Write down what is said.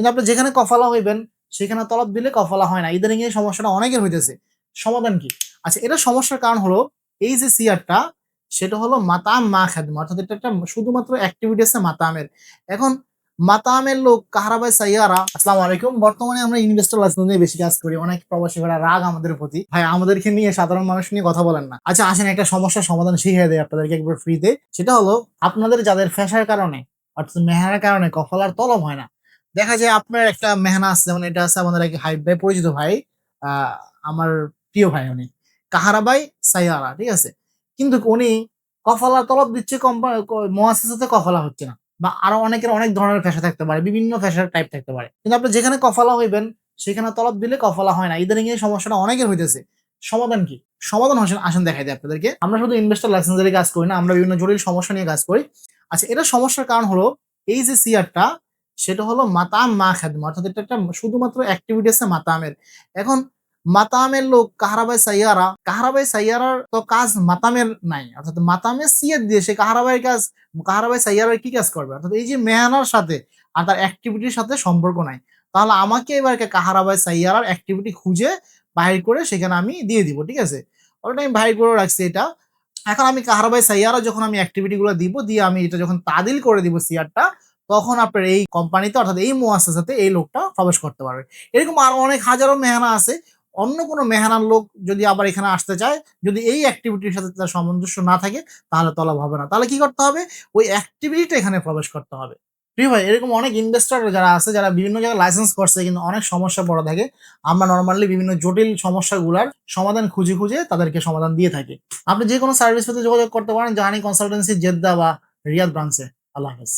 কিন্তু আপনি যেখানে কফালা হইবেন, সেখানে তলব দিলে কফালা হয় না। ইদানিং এই সমস্যাটা অনেকের হইতেছে। সমাধান কি? আচ্ছা এটা সমস্যার কারণ হলো, এই যে সিয়ারটা সেটা হলো মাতাম মা খাদম অর্থাৎ এটা একটা শুধুমাত্র অ্যাক্টিভিটি আছে মাতামের। এখন, মাতামের লোক কাহারাবাই সাইয়ারা, আসসালামু আলাইকুম। বর্তমানে আমরা ইনভেস্টর লাইসেন্স নিয়ে বেশি কাজ করি, অনেক প্রবাসী ভাইরা রাগ আমাদের প্রতি। ভাই, আমাদেরকে নিয়ে সাধারণ মানুষ নিয়ে কথা বলেন না। আচ্ছা আসেন, একটা সমস্যার সমাধান শিখিয়ে দেয় আপনাদেরকে একবার ফ্রিতে সেটা হলো, আপনাদের যাদের ফ্যাশার কারণে, অর্থাৎ মেহানার কারণে কফলার তলব হয় না দেখা যায় আপনার একটা মেহনা আছে, যেমন এটা আছে আমাদের এক হাইব ভাই, পরিচিত ভাই আমার প্রিয় ভাই উনি। কাহারাবাই সাইয়ারা, ঠিক আছে? কিন্তু উনি কফলা তলব দিচ্ছে কোম্পানি কফলা হচ্ছে না। বা আরও অনেকের অনেক ধরনের ফ্যাশা থাকতে পারে, বিভিন্ন ফ্যাশার টাইপ থাকতে পারে। কিন্তু আপনি যেখানে কফলা হইবেন, সেখানে তলব দিলে কফলা হয় না। ইদানিং এই সমস্যাটা অনেকের হইতেছে। সমাধান কি? সমাধান আসেন দেখাই দিই আপনাদেরকে। আমরা শুধু ইনভেস্টর লাইসেন্সের কাজ করি না, আমরা বিভিন্ন জটিল সমস্যা নিয়ে কাজ করি। আচ্ছা এটা সমস্যার কারণ হলো, এই যে সিয়ারটা সেটা হলো মাতাম মা খাদম। অর্থাৎ এটা একটা শুধুমাত্র অ্যাক্টিভিটি আছে মাতামের। এখন মাতামের লোক কাহারাবাই সাইয়ারা, কাহারাবাই সাইয়ারার তো কাজ মাতামের নাই। অর্থাৎ মাতামের সিয়ার দিয়ে সে কাহারাবাইয়ের কাজ, কাহারাবাই সাইয়ারার কি কাজ করবে? অর্থাৎ এই যে মেহানার সাথে আর তার অ্যাক্টিভিটির সাথে সম্পর্ক নাই। তাহলে আমাকে এবার কাহারাবাই সাইয়ারার অ্যাক্টিভিটি খুঁজে বাহির করে সেখানে আমি দিয়ে দিব, ঠিক আছে? অলরেডি আমি বাহির করে রাখছি এটা। এখন আমি কাহারাবাই সাইয়ারা যখন আমি অ্যাক্টিভিটি গুলো দিব, দিয়ে আমি এটা যখন তাদিল করে দিব সিয়ারটা তখন আপনার এই কোম্পানিতে অর্থাৎ এই মুয়াসাসাতে এই লোকটা প্রবেশ করতে পারবে। এরকম আরও অনেক হাজারো মেহানা আছে। অন্য কোনো মেহানার লোক যদি আবার এখানে আসতে চায়, যদি এই অ্যাক্টিভিটির সাথে তার সামঞ্জস্য না থাকে, তাহলে তলব হবে না। তাহলে কি করতে হবে? ওই অ্যাক্টিভিটিটা এখানে প্রবেশ করতে হবে। প্রিয় ভাই, এরকম অনেক ইনভেস্টর যারা আছে, যারা বিভিন্ন জায়গায় লাইসেন্স করছে, কিন্তু অনেক সমস্যা পড়ে থাকে, আমরা নর্মালি বিভিন্ন জটিল সমস্যাগুলার সমাধান খুঁজে খুঁজে তাদেরকে সমাধান দিয়ে থাকি। আপনি যে কোনো সার্ভিস পেতে যোগাযোগ করতে পারেন জাহানি কনসালটেন্সি জেদ্দা বা রিয়াদ ব্রাঞ্চে আল্লাহ হাফেজ।